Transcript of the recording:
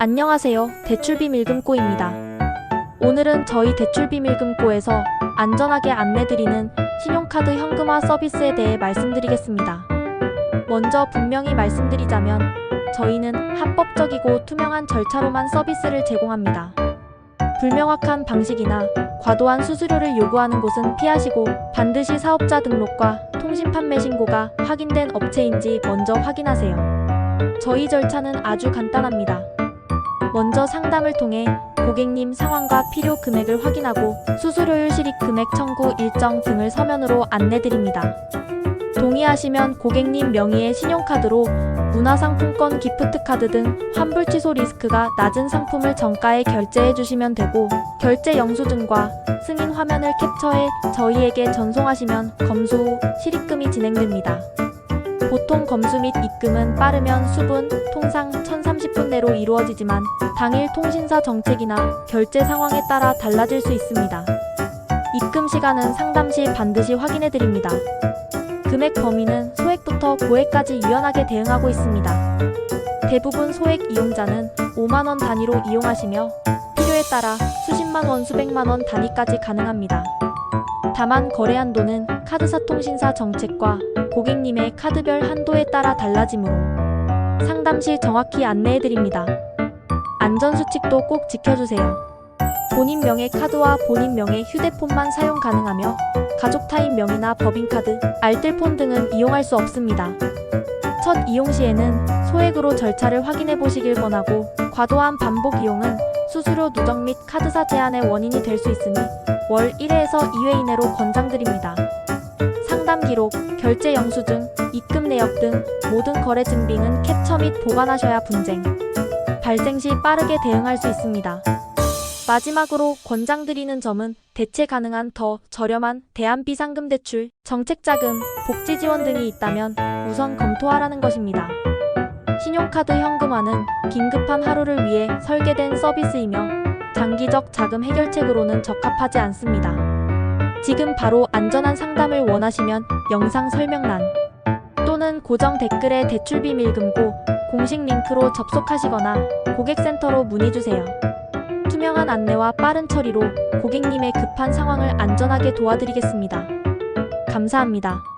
안녕하세요. 대출비밀금고입니다. 오늘은 저희 대출비밀금고에서 안전하게 안내드리는 신용카드 현금화 서비스에 대해 말씀드리겠습니다. 먼저 분명히 말씀드리자면 저희는 합법적이고 투명한 절차로만 서비스를 제공합니다. 불명확한 방식이나 과도한 수수료를 요구하는 곳은 피하시고 반드시 사업자 등록과 통신 판매 신고가 확인된 업체인지 먼저 확인하세요. 저희 절차는 아주 간단합니다. 먼저 상담을 통해 고객님 상황과 필요 금액을 확인하고 수수료율 실익 금액 청구 일정 등을 서면으로 안내드립니다. 동의하시면 고객님 명의의 신용카드로 문화상품권 기프트카드 등 환불 취소 리스크가 낮은 상품을 정가에 결제해 주시면 되고 결제 영수증과 승인 화면을 캡처해 저희에게 전송하시면 검수 후 실입금이 진행됩니다. 보통 검수 및 입금은 빠르면 수분, 통상 1030분 내로 이루어지지만 당일 통신사 정책이나 결제 상황에 따라 달라질 수 있습니다. 입금 시간은 상담 시 반드시 확인해 드립니다. 금액 범위는 소액부터 고액까지 유연하게 대응하고 있습니다. 대부분 소액 이용자는 5만원 단위로 이용하시며 필요에 따라 수십만 원, 수백만 원 단위까지 가능합니다. 다만 거래 한도는 카드사 통신사 정책과 고객님의 카드별 한도에 따라 달라지므로 상담 시 정확히 안내해 드립니다. 안전수칙도 꼭 지켜주세요. 본인 명의 카드와 본인 명의 휴대폰만 사용 가능하며 가족 타인 명의나 법인카드, 알뜰폰 등은 이용할 수 없습니다. 첫 이용 시에는 소액으로 절차를 확인해 보시길 권하고 과도한 반복 이용은 수수료 누적 및 카드사 제한의 원인이 될 수 있으니 월 1회에서 2회 이내로 권장드립니다. 상담 기록, 결제 영수증, 입금 내역 등 모든 거래 증빙은 캡처 및 보관하셔야 분쟁, 발생 시 빠르게 대응할 수 있습니다. 마지막으로 권장드리는 점은 대체 가능한 더 저렴한 대안비상금 대출, 정책자금, 복지 지원 등이 있다면 우선 검토하라는 것입니다. 신용카드 현금화는 긴급한 하루를 위해 설계된 서비스이며 장기적 자금 해결책으로는 적합하지 않습니다. 지금 바로 안전한 상담을 원하시면 영상 설명란 또는 고정 댓글에 대출 비밀 금고 공식 링크로 접속하시거나 고객센터로 문의 주세요. 투명한 안내와 빠른 처리로 고객님의 급한 상황을 안전하게 도와드리겠습니다. 감사합니다.